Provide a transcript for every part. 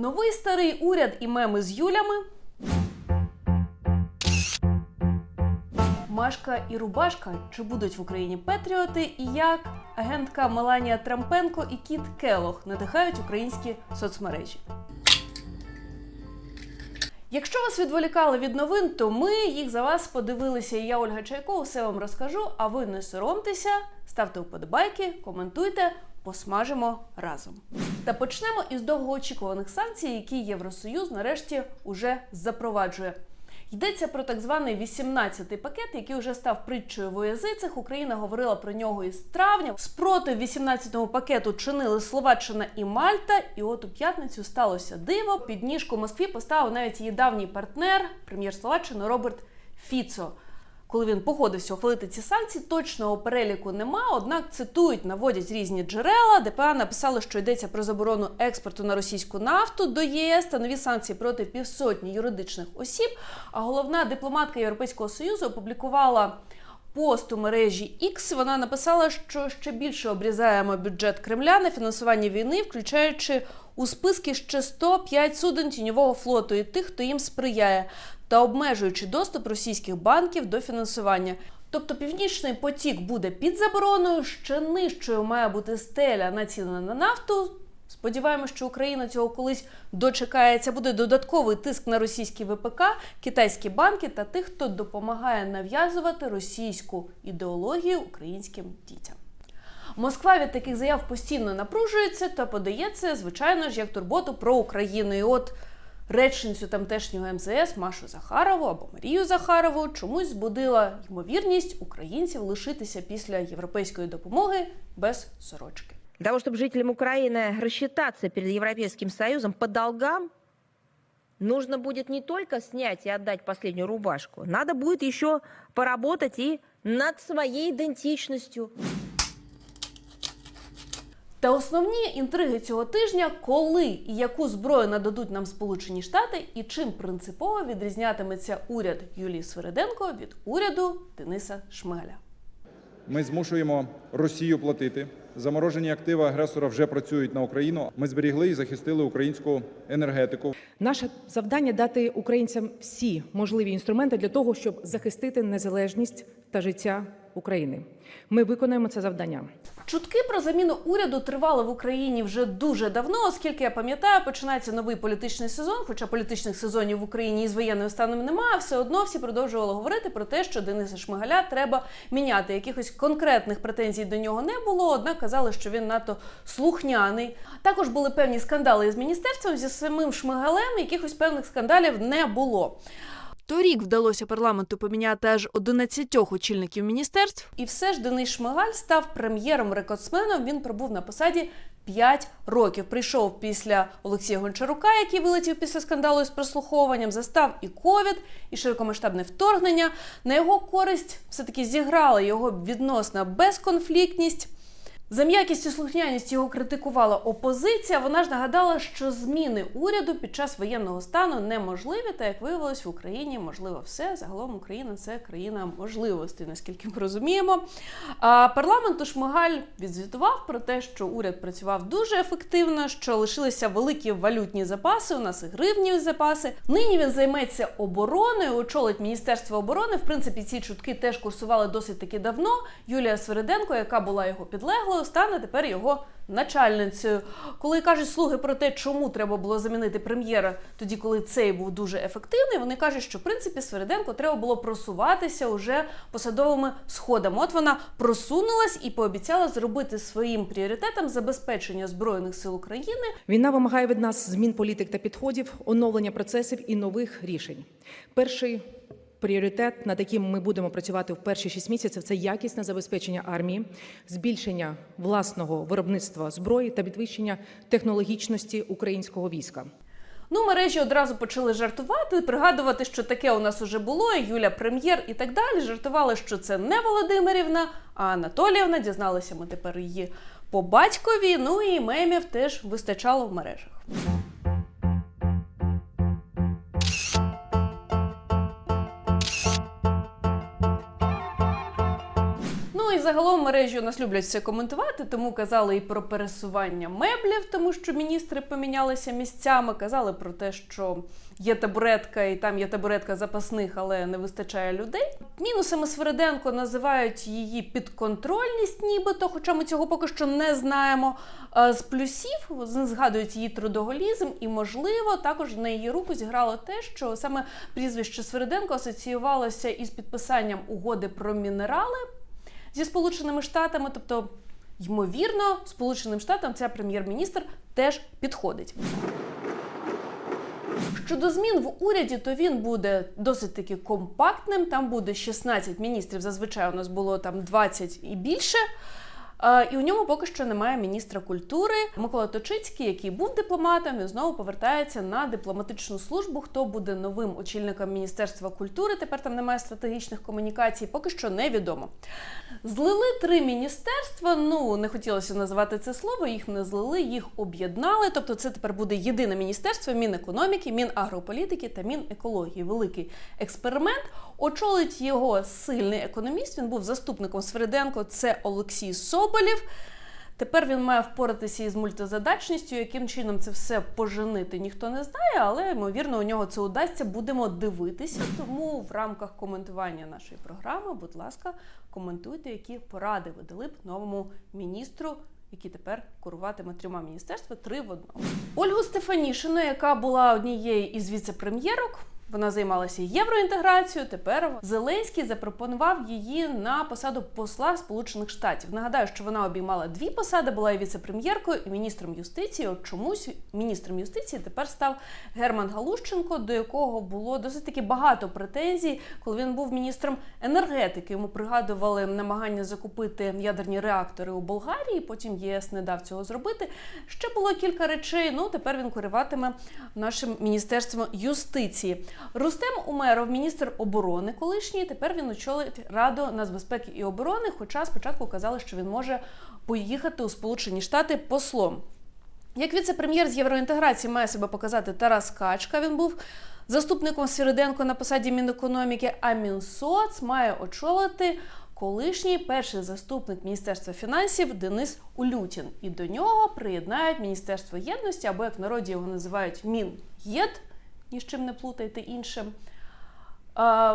Новий старий уряд і меми з Юлями. Машка і Рубашка чи будуть в Україні Петріоти, і як агентка Меланія Трампенко і Кіт Келох надихають українські соцмережі. Якщо вас відволікали від новин, то ми їх за вас подивилися. І я Ольга Чайко все вам розкажу. А ви не соромтеся, ставте вподобайки, коментуйте, посмажимо разом. Та почнемо із довгоочікуваних санкцій, які Євросоюз нарешті уже запроваджує. Йдеться про так званий 18-й пакет, який вже став притчою в язицях. Україна говорила про нього із травня. Спротив 18-му пакету чинили Словаччина і Мальта. І от у п'ятницю сталося диво. Під ніжку Москві поставив навіть її давній партнер, прем'єр Словаччини Роберт Фіцо. Коли він погодився ухвалити ці санкції, точного переліку нема. Однак цитують, наводять різні джерела. ДПА написали, що йдеться про заборону експорту на російську нафту до ЄС та нові санкції проти півсотні юридичних осіб. А головна дипломатка Європейського союзу опублікувала. Пост у мережі X вона написала, що ще більше обрізаємо бюджет Кремля на фінансування війни, включаючи у списки ще 105 суден тіньового флоту і тих, хто їм сприяє, та обмежуючи доступ російських банків до фінансування. Тобто північний потік буде під забороною, ще нижчою має бути стеля націлена на нафту. Сподіваємося, що Україна цього колись дочекається. Буде додатковий тиск на російські ВПК, китайські банки та тих, хто допомагає нав'язувати російську ідеологію українським дітям. Москва від таких заяв постійно напружується та подається, звичайно ж, як турботу про Україну. І от речницю тамтешнього МЗС Машу Захарову або Марію Захарову чомусь збудила ймовірність українців лишитися після європейської допомоги без сорочки. Для того, чтобы жителям Украины рассчитаться перед Европейским Союзом по долгам, нужно будет не только снять и отдать последнюю рубашку, надо будет еще поработать и над своей идентичностью. Та основні інтриги цього тижня, коли і яку зброю нададуть нам Сполучені Штати, і чим принципово відрізнятиметься уряд Юлії Свириденко від уряду Дениса Шмигаля. Ми змушуємо Росію платити. Заморожені активи агресора вже працюють на Україну. Ми зберігли і захистили українську енергетику. Наше завдання дати українцям всі можливі інструменти для того, щоб захистити незалежність та життя України. Ми виконаємо це завдання. Чутки про заміну уряду тривали в Україні вже дуже давно, оскільки я пам'ятаю, починається новий політичний сезон. Хоча політичних сезонів в Україні із воєнним станом немає, все одно всі продовжували говорити про те, що Дениса Шмигаля треба міняти. Якихось конкретних претензій до нього не було. Однак казали, що він надто слухняний. Також були певні скандали із міністерством зі самим Шмигалем. Якихось певних скандалів не було. Торік вдалося парламенту поміняти аж 11 очільників міністерств, і все ж Денис Шмигаль став прем'єром-рекордсменом. Він пробув на посаді 5 років. Прийшов після Олексія Гончарука, який вилетів після скандалу з прослуховуванням. Застав і ковід, і широкомасштабне вторгнення. На його користь все таки зіграла його відносна безконфліктність. За м'якість і слухняність його критикувала опозиція. Вона ж нагадала, що зміни уряду під час воєнного стану неможливі. Та як виявилось, в Україні можливо все. Загалом Україна це країна можливостей, наскільки ми розуміємо. А парламенту Шмигаль відзвітував про те, що уряд працював дуже ефективно, що лишилися великі валютні запаси. У нас і гривні запаси. Нині він займеться обороною, очолить міністерство оборони. В принципі, ці чутки теж курсували досить таки давно. Юлія Свириденко, яка була його підлеглою, стане тепер його начальницею. Коли кажуть слуги про те, чому треба було замінити прем'єра, тоді коли цей був дуже ефективний, вони кажуть, що в принципі Свириденко треба було просуватися уже посадовими сходами. От вона просунулась і пообіцяла зробити своїм пріоритетом забезпечення збройних сил України Війна вимагає від нас змін політик та підходів, оновлення процесів і нових рішень. Перший пріоритет, над яким ми будемо працювати в перші шість місяців, це якісне забезпечення армії, збільшення власного виробництва зброї та підвищення технологічності українського війська. Ну, мережі одразу почали жартувати, пригадувати, що таке у нас уже було. Юля прем'єр і так далі. Жартували, що це не Володимирівна, а Анатоліївна. Дізналися ми тепер її по батькові. Ну і мемів теж вистачало в мережах. Загалом мережі у нас люблять все коментувати, тому казали і про пересування меблів, тому що міністри помінялися місцями. Казали про те, що є табуретка, і там є табуретка запасних, але не вистачає людей. Мінусами Свериденко називають її підконтрольність, нібито, хоча ми цього поки що не знаємо. З плюсів згадують її трудоголізм, і можливо також на її руку зіграло те, що саме прізвище Свериденко асоціювалося із підписанням угоди про мінерали зі Сполученими Штатами. Тобто, ймовірно, Сполученим Штатам ця прем'єр-міністр теж підходить. Щодо змін в уряді, то він буде досить таки компактним. Там буде 16 міністрів. Зазвичай у нас було там 20 і більше. Е, І у ньому поки що немає міністра культури. Микола Точицький, який був дипломатом, він знову повертається на дипломатичну службу. Хто буде новим очільником міністерства культури? Тепер там немає стратегічних комунікацій. Поки що невідомо. Злили три міністерства. Ну не хотілося називати це слово. Їх не злили, їх об'єднали. Тобто, це тепер буде єдине міністерство Мінекономіки, Мінагрополітики та Мінекології. Великий експеримент. Очолить його сильний економіст. Він був заступником Свериденко. Це Олексій Соболєв. Тепер він має впоратися із мультизадачністю. Яким чином це все поженити, ніхто не знає, але ймовірно у нього це удасться. Будемо дивитися. Тому в рамках коментування нашої програми, будь ласка, коментуйте, які поради ви дали б новому міністру. Який тепер куруватиме трьома міністерства три в одному. Ольгу Стефанішину, яка була однією із віце-прем'єрок, вона займалася євроінтеграцією. Тепер Зеленський запропонував її на посаду посла Сполучених Штатів. Нагадаю, що вона обіймала дві посади, була і віце-прем'єркою, і міністром юстиції. От чомусь міністром юстиції тепер став Герман Галущенко, до якого було досить таки багато претензій, коли він був міністром енергетики. Йому пригадували намагання закупити ядерні реактори у Болгарії. Потім ЄС не дав цього зробити. Ще було кілька речей. Ну тепер він керуватиме нашим міністерством юстиції. Рустем Умеров, міністр оборони колишній. Тепер він очолить Раду нацбезпеки і оборони. Хоча спочатку казали, що він може поїхати у Сполучені Штати послом. Як віце-прем'єр з євроінтеграції має себе показати Тарас Качка. Він був заступником Свириденко на посаді Мінекономіки, а Мінсоц має очолити колишній перший заступник Міністерства фінансів Денис Улютін. І до нього приєднають Міністерство єдності, або як в народі його називають Мін'єд, ні з чим не плутайте іншим.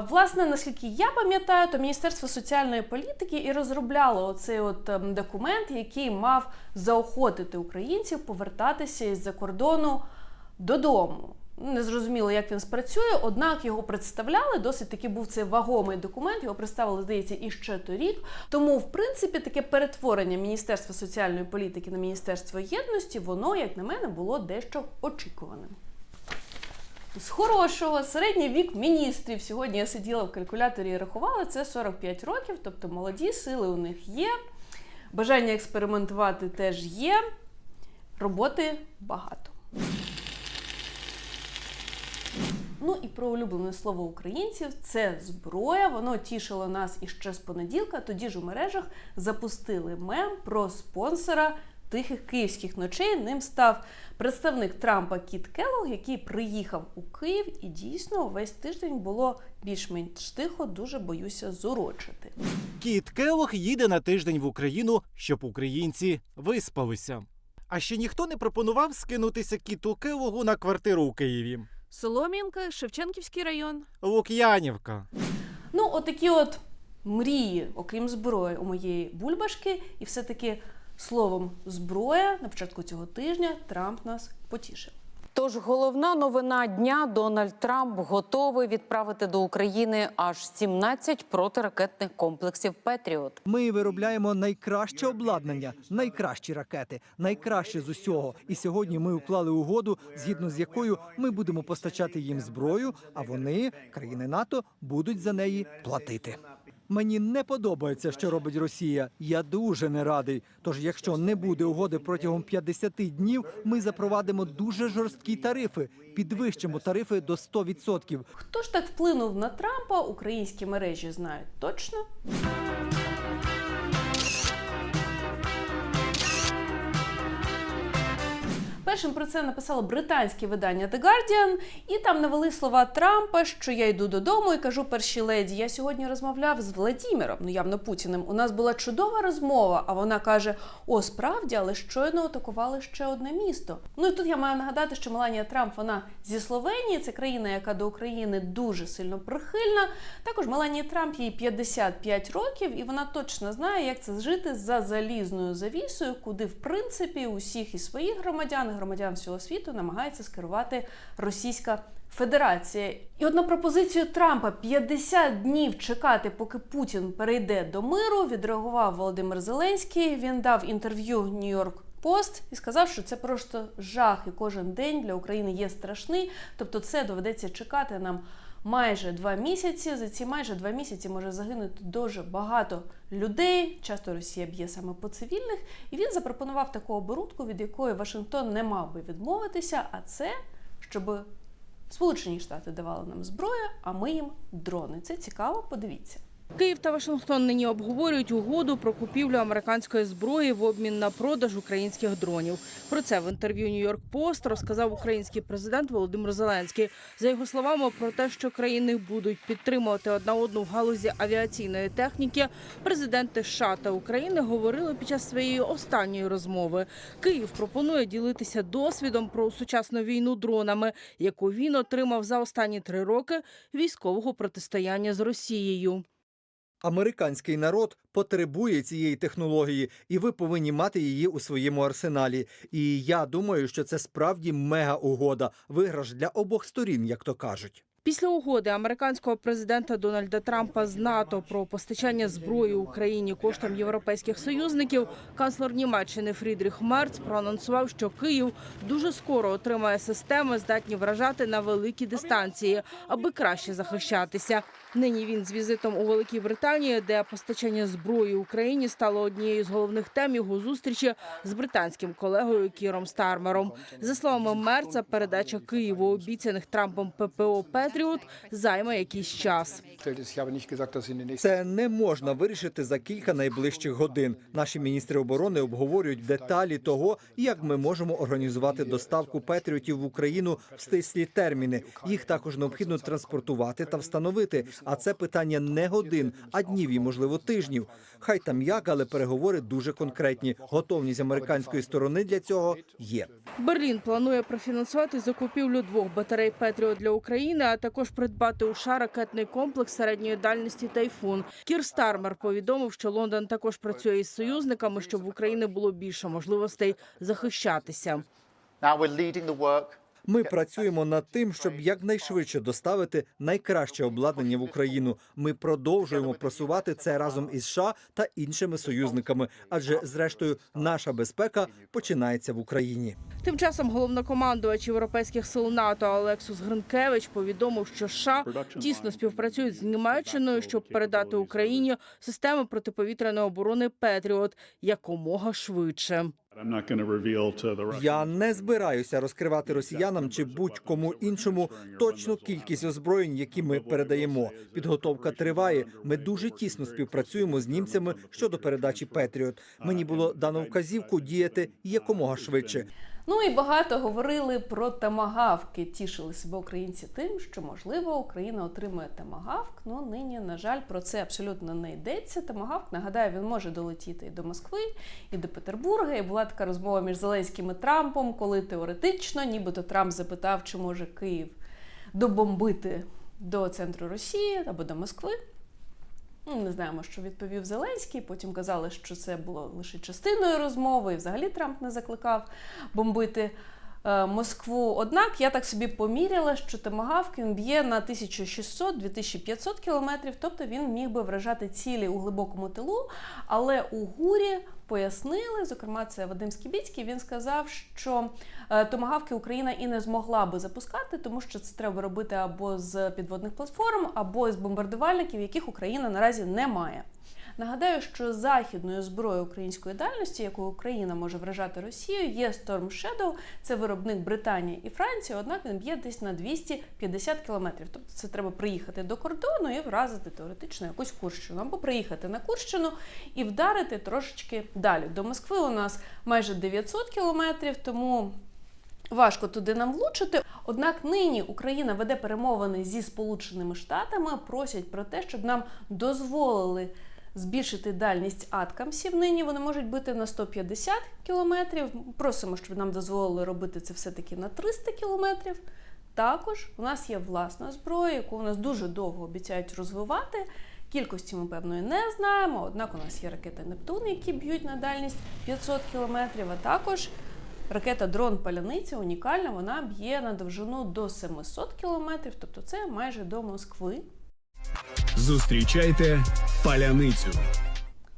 Власне, наскільки я пам'ятаю, то Міністерство соціальної політики і розробляло оцей от ем, документ, який мав заохотити українців повертатися із-за кордону додому. Не зрозуміло, як він спрацює, однак його представляли. Досить таки був це вагомий документ. Його представили, здається, іще торік. Тому, в принципі, таке перетворення Міністерства соціальної політики на Міністерство єдності, воно, як на мене, було дещо очікуваним. З хорошого середній вік міністрів. Сьогодні я сиділа в калькуляторі і рахувала це 45 років, тобто молоді сили у них є. Бажання експериментувати теж є. Роботи багато. Ну і про улюблене слово українців це зброя. Воно тішило нас іще з понеділка. Тоді ж у мережах запустили мем про спонсора тихих київських ночей. Ним став представник Трампа Кіт Келлог, який приїхав у Київ, і дійсно весь тиждень було більш-менш тихо. Дуже боюся зурочити. Кіт Келох їде на тиждень в Україну, щоб українці виспалися. А ще ніхто не пропонував скинутися кіту Келогу на квартиру у Києві. Солом'янка, Шевченківський район. Лук'янівка. Ну, отакі от мрії, окрім зброї, у моєї бульбашки, і все-таки словом зброя на початку цього тижня Трамп нас потішив. Тож головна новина дня Дональд Трамп готовий відправити до України аж 17 протиракетних комплексів Петріот. Ми виробляємо найкраще обладнання, найкращі ракети, найкраще з усього. І сьогодні ми уклали угоду, згідно з якою ми будемо постачати їм зброю, а вони, країни НАТО, будуть за неї платити. Мені не подобається, що робить Росія. Я дуже не радий. Тож, якщо не буде угоди протягом 50 днів, ми запровадимо дуже жорсткі тарифи, підвищимо тарифи до 100%. Хто ж так вплинув на Трампа? Українські мережі знають точно. Першим про це написало британське видання The Guardian, і там навели слова Трампа, що я йду додому і кажу першій леді. Я сьогодні розмовляв з Владіміром, ну явно Путіним. У нас була чудова розмова. А вона каже: О, справді, але щойно атакували ще одне місто. Ну і тут я маю нагадати, що Меланія Трамп вона зі Словенії, це країна, яка до України дуже сильно прихильна. Також Меланії Трамп їй 55 років, і вона точно знає, як це жити за залізною завісою, куди в принципі усіх і своїх громадян, громадян всього світу намагається скерувати Російська Федерація. І от на пропозицію Трампа 50 днів чекати, поки Путін перейде до миру, відреагував Володимир Зеленський. Він дав інтерв'ю Нью-Йорк Пост і сказав, що це просто жах, і кожен день для України є страшний. Тобто, це доведеться чекати нам майже два місяці. За ці майже два місяці може загинути дуже багато людей. Часто Росія б'є саме по цивільних. І він запропонував таку оборудку, від якої Вашингтон не мав би відмовитися. А це щоб Сполучені Штати давали нам зброю, а ми їм дрони. Це цікаво. Подивіться. Київ та Вашингтон нині обговорюють угоду про купівлю американської зброї в обмін на продаж українських дронів. Про це в інтерв'ю Нью-Йорк Пост розказав український президент Володимир Зеленський. За його словами, про те, що країни будуть підтримувати одна одну в галузі авіаційної техніки, президенти США та України говорили під час своєї останньої розмови. Київ пропонує ділитися досвідом про сучасну війну дронами, яку він отримав за останні три роки військового протистояння з Росією. Американський народ потребує цієї технології, і ви повинні мати її у своєму арсеналі. І я думаю, що це справді мега угода, виграш для обох сторін, як то кажуть. Після угоди американського президента Дональда Трампа з НАТО про постачання зброї Україні коштом європейських союзників, канцлер Німеччини Фрідріх Мерц проанонсував, що Київ дуже скоро отримає системи, здатні вражати на великі дистанції, аби краще захищатися. Нині він з візитом у Великій Британії, де постачання зброї Україні стало однією з головних тем його зустрічі з британським колегою Кіром Стармером. За словами Мерца, передача Києву обіцяних Трампом ППО Петріот займе якийсь час. Це не можна вирішити за кілька найближчих годин. Наші міністри оборони обговорюють деталі того, як ми можемо організувати доставку патріотів в Україну в стислі терміни. Їх також необхідно транспортувати та встановити. А це питання не годин, а днів і можливо тижнів. Хай там як, але переговори дуже конкретні. Готовність американської сторони для цього є. Берлін планує профінансувати закупівлю двох батарей Петріот для України, а також придбати у ракетний комплекс середньої дальності Тайфун. Кір Стармер повідомив, що Лондон також працює із союзниками, щоб в Україні було більше можливостей захищатися. Ми працюємо над тим, щоб якнайшвидше доставити найкраще обладнання в Україну. Ми продовжуємо просувати це разом із США та іншими союзниками, адже зрештою наша безпека починається в Україні. Тим часом головнокомандувач європейських сил НАТО Олексус Гринкевич повідомив, що США тісно співпрацюють з Німеччиною, щоб передати Україні системи протиповітряної оборони Петріот якомога швидше. Я не збираюся розкривати росіянам чи будь-кому іншому точну кількість озброєнь, які ми передаємо. Підготовка триває. Ми дуже тісно співпрацюємо з німцями щодо передачі Петріот. Мені було дано вказівку діяти якомога швидше. Ну і багато говорили про тамагавки. Тішили себе українці тим, що можливо Україна отримує тамагавк. Ну нині, на жаль, про це абсолютно не йдеться. Тамагавк, нагадаю, він може долетіти і до Москви, і до Петербурга. І була така розмова між Зеленським і Трампом, коли теоретично, нібито Трамп запитав, чи може Київ добомбити до центру Росії або до Москви. Ну, Не знаємо, що відповів Зеленський. Потім казали, що це було лише частиною розмови, і взагалі Трамп не закликав бомбити Москву. Однак я так собі поміряла, що Томагавк б'є на 1600-2500 кілометрів, тобто він міг би вражати цілі у глибокому тилу. Але у гурі пояснили, зокрема, це Вадим Скібіцький, він сказав, що е, томагавки Україна і не змогла би запускати, тому що це треба робити або з підводних платформ, або з бомбардувальників, яких Україна наразі не має. Нагадаю, що західною зброєю української дальності, якою Україна може вражати Росію, є Storm Shadow. Це виробник Британії і Франції, однак він б'є десь на 250 кілометрів. Тобто це треба приїхати до кордону і вразити теоретично якусь Курщину, або приїхати на Курщину і вдарити трошечки далі. До Москви у нас майже 900 кілометрів, тому Важко туди нам влучити. Однак нині Україна веде перемовини зі Сполученими Штатами, просять про те, щоб нам дозволили збільшити дальність аткамсів. Нині вони можуть бути на 150 кілометрів. Просимо, щоб нам дозволили робити це все-таки на 300 кілометрів. Також у нас є власна зброя, яку у нас дуже довго обіцяють розвивати. Кількості ми певної не знаємо, однак у нас є ракети Нептун, які б'ють на дальність 500 кілометрів, а також ракета дрон Паляниця унікальна, вона б'є на довжину до 700 кілометрів, тобто це майже до Москви. Зустрічайте паляницю.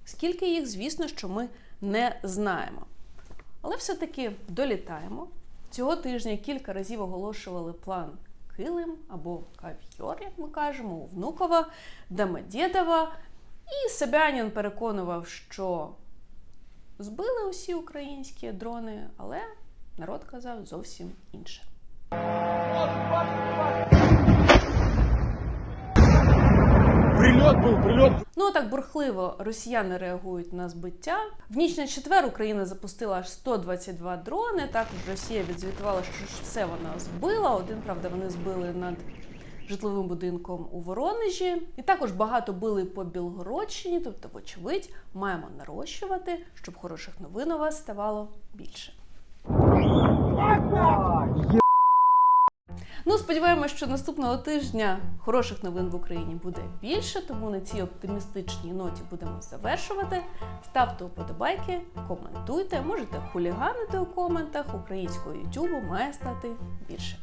Скільки їх, звісно, що ми не знаємо. Але все-таки долітаємо. Цього тижня кілька разів оголошували план Килим або Кав'йор, як ми кажемо, у Внукова, Домодєдова. І Собянін переконував, що збили усі українські дрони, але народ казав зовсім інше. Ну так бурхливо росіяни реагують на збиття. В ніч на четвер Україна запустила аж 122 дрони. Також Росія відзвітувала, що ж все вона збила. Один, правда, вони збили над житловим будинком у Воронежі. І також багато били по Білгородщині. Тобто, вочевидь, маємо нарощувати, щоб хороших новин у вас ставало більше. Ну, сподіваємось, що наступного тижня хороших новин в Україні буде більше, тому на цій оптимістичній ноті будемо завершувати. Ставте вподобайки, коментуйте, можете хуліганити у коментах. Українського Ютубу має стати більше.